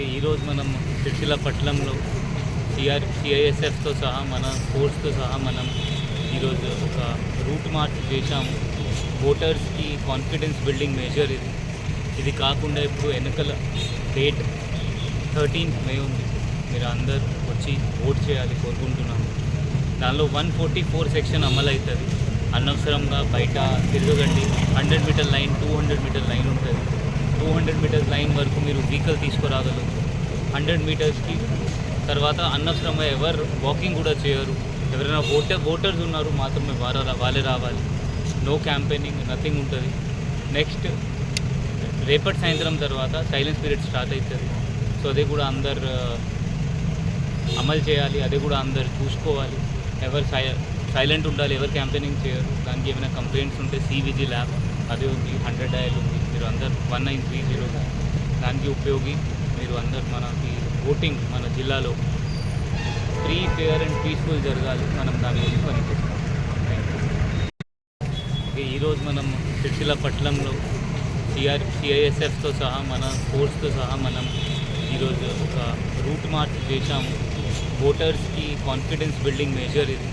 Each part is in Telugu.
అలాగే ఈరోజు మనం సిరిసిల్ల సిఆర్ సిఐఎస్ఎఫ్తో సహా మన ఫోర్స్తో సహా మనం ఈరోజు ఒక రూట్ మార్చ్ చేశాము. ఓటర్స్కి కాన్ఫిడెన్స్ బిల్డింగ్ మెజర్ ఇది. ఇది కాకుండా ఇప్పుడు వెనకల డేట్ థర్టీన్త్ మే ఉంది. మీరు అందరు వచ్చి ఓట్ చేయాలి కోరుకుంటున్నాము. దానిలో వన్ ఫార్టీ ఫోర్ సెక్షన్ అమలు అవుతుంది అనవసరంగా బయట తిరుగుగండి hundred metre line two hundred metre line ఉంటుంది. టూ హండ్రెడ్ మీటర్స్ లైన్ వరకు మీరు వెహికల్ తీసుకురాగలరు. హండ్రెడ్ మీటర్స్కి తర్వాత అన్నవసరంగా ఎవరు వాకింగ్ కూడా చేయరు. ఎవరైనా ఓటర్ ఓటర్స్ ఉన్నారు మాత్రమే వారా వాళ్ళే రావాలి. నో క్యాంపెయినింగ్ నథింగ్ ఉంటుంది. నెక్స్ట్ రేపటి సాయంత్రం తర్వాత సైలెన్స్ పీరియడ్ స్టార్ట్ అవుతుంది సో అది కూడా అందరు uh, అమలు చేయాలి అది కూడా అందరు చూసుకోవాలి. ఎవరు సై సైలెంట్ ఉండాలి ఎవరు క్యాంపెయినింగ్ చేయరు. దానికి ఏమైనా కంప్లైంట్స్ ఉంటే సివిజీ ల్యాబ్ అది ఉంది హండ్రెడ్ డయల్ ఉంది. మీరు అందరు వన్ నైన్ త్రీ జీరో దానికి ఉపయోగి మీరు అందరు మనకి ఓటింగ్ మన జిల్లాలో ఫ్రీ ఫేర్ అండ్ పీస్ఫుల్ జరగాలి. మనం దాని గురించి పనిచేస్తాం ఈరోజు మనం సిరిసిల్ల పట్టణంలో సిఆర్ సిఐఎస్ఎఫ్తో సహా మన ఫోర్స్తో సహా మనం ఈరోజు ఒక రూట్ మార్చ్ చేశాము. ఓటర్స్కి కాన్ఫిడెన్స్ బిల్డింగ్ మెజర్ ఇది.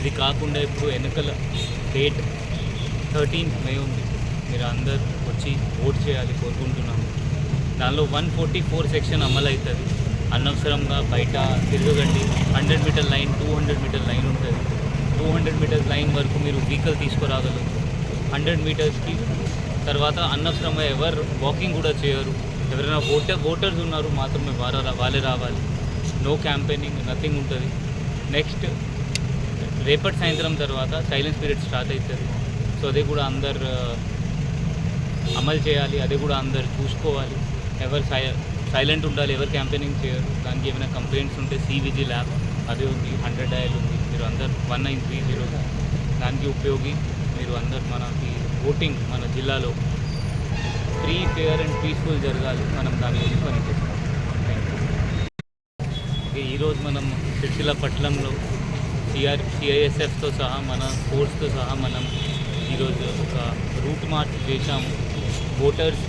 ఇది కాకుండా ఇప్పుడు వెనకల డేట్ థర్టీన్త్ మే ఉంది. మీరు అందరు వచ్చి ఓట్ చేయాలి కోరుకుంటున్నాము. దానిలో వన్ ఫార్టీ ఫోర్ సెక్షన్ అమలు అవుతుంది అనవసరంగా బయట తిరగండి hundred metre line two hundred metre line ఉంటుంది. టూ హండ్రెడ్ మీటర్స్ లైన్ వరకు మీరు వెహికల్ తీసుకురాగలరు. హండ్రెడ్ మీటర్స్కి తర్వాత అనవసరంగా ఎవరు వాకింగ్ కూడా చేయరు. ఎవరైనా ఓటర్ ఓటర్స్ ఉన్నారు మాత్రమే వార వాళ్ళే రావాలి. నో క్యాంపెయినింగ్ నథింగ్ ఉంటుంది. నెక్స్ట్ రేపటి సాయంత్రం తర్వాత సైలెన్స్ పీరియడ్ స్టార్ట్ అవుతుంది. సో అది కూడా అందరు అమలు చేయాలి అది కూడా అందరు చూసుకోవాలి. ఎవరు సై సైలెంట్ ఉండాలి ఎవరు క్యాంపెయినింగ్ చేయరు. దానికి ఏమైనా కంప్లైంట్స్ ఉంటే సివిజీ ల్యాబ్ అది ఉంది హండ్రెడ్ డయల్ ఉంది. మీరు అందరు వన్ నైన్ త్రీ జీరో దానికి ఉపయోగి మీరు అందరు మనకి ఓటింగ్ మన జిల్లాలో ఫ్రీ ఫేర్ అండ్ పీస్ఫుల్ జరగాలి. మనం దాని గురించి పనిచేస్తాం ఈరోజు మనం సిరిసిల్ల పట్టణంలో సిఆర్ సిఐఎస్ఎఫ్తో సహా మన ఫోర్స్తో సహా మనం ఈరోజు ఒక రూట్ మార్చ్ చేశాము. ఓటర్స్